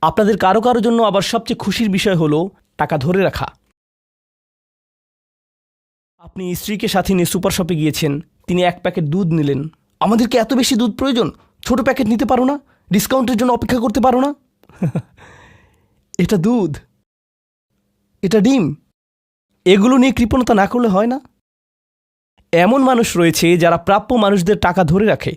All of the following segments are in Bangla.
আপনাদের কারও কারও জন্য আবার সবচেয়ে খুশির বিষয় হলো টাকা ধরে রাখা। আপনি স্ত্রীকে সাথে নিয়ে সুপার শপে গিয়েছেন, তিনি এক প্যাকেট দুধ নিলেন। আমাদেরকে এত বেশি দুধ প্রয়োজন? ছোট প্যাকেট নিতে পারো না? ডিসকাউন্টের জন্য অপেক্ষা করতে পারো না? এটা দুধ। এটা ডিম। এগুলো নিয়ে কৃপণতা না করলে হয় না? এমন মানুষ রয়েছে যারা প্রাপ্য মানুষদের টাকা ধরে রাখে।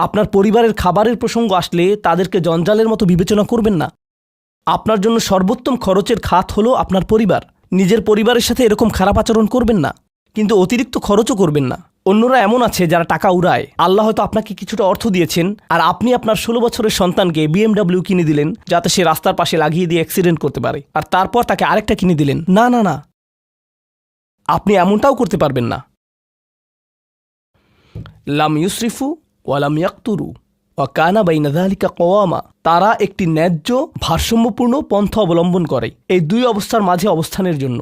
আপনার পরিবারের খাবারের প্রসঙ্গ আসলে তাদেরকে জঞ্জালের মতো বিবেচনা করবেন না। আপনার জন্য সর্বোত্তম খরচের খাত হলো আপনার পরিবার। নিজের পরিবারের সাথে এরকম খারাপ আচরণ করবেন না। কিন্তু অতিরিক্ত খরচও করবেন না। অন্যরা এমন আছে যারা টাকা উড়ায়। আল্লাহ হয়তো আপনাকে কিছুটা অর্থ দিয়েছেন আর আপনি আপনার ষোলো বছরের সন্তানকে বিএমডাব্লিউ কিনে দিলেন যাতে সে রাস্তার পাশে লাগিয়ে দিয়ে অ্যাক্সিডেন্ট করতে পারে। আর তারপর তাকে আরেকটা কিনে দিলেন। না না না। আপনি এমনটাও করতে পারবেন না। লাম ইউসরিফু ওয়ালাম ইয়াক্তুরু ওয়াকানা বাইনাদালিকা কওয়ামা। তারা একটি ন্যায্য ভারসাম্যপূর্ণ পন্থা অবলম্বন করে এই দুই অবস্থার মাঝে অবস্থানের জন্য।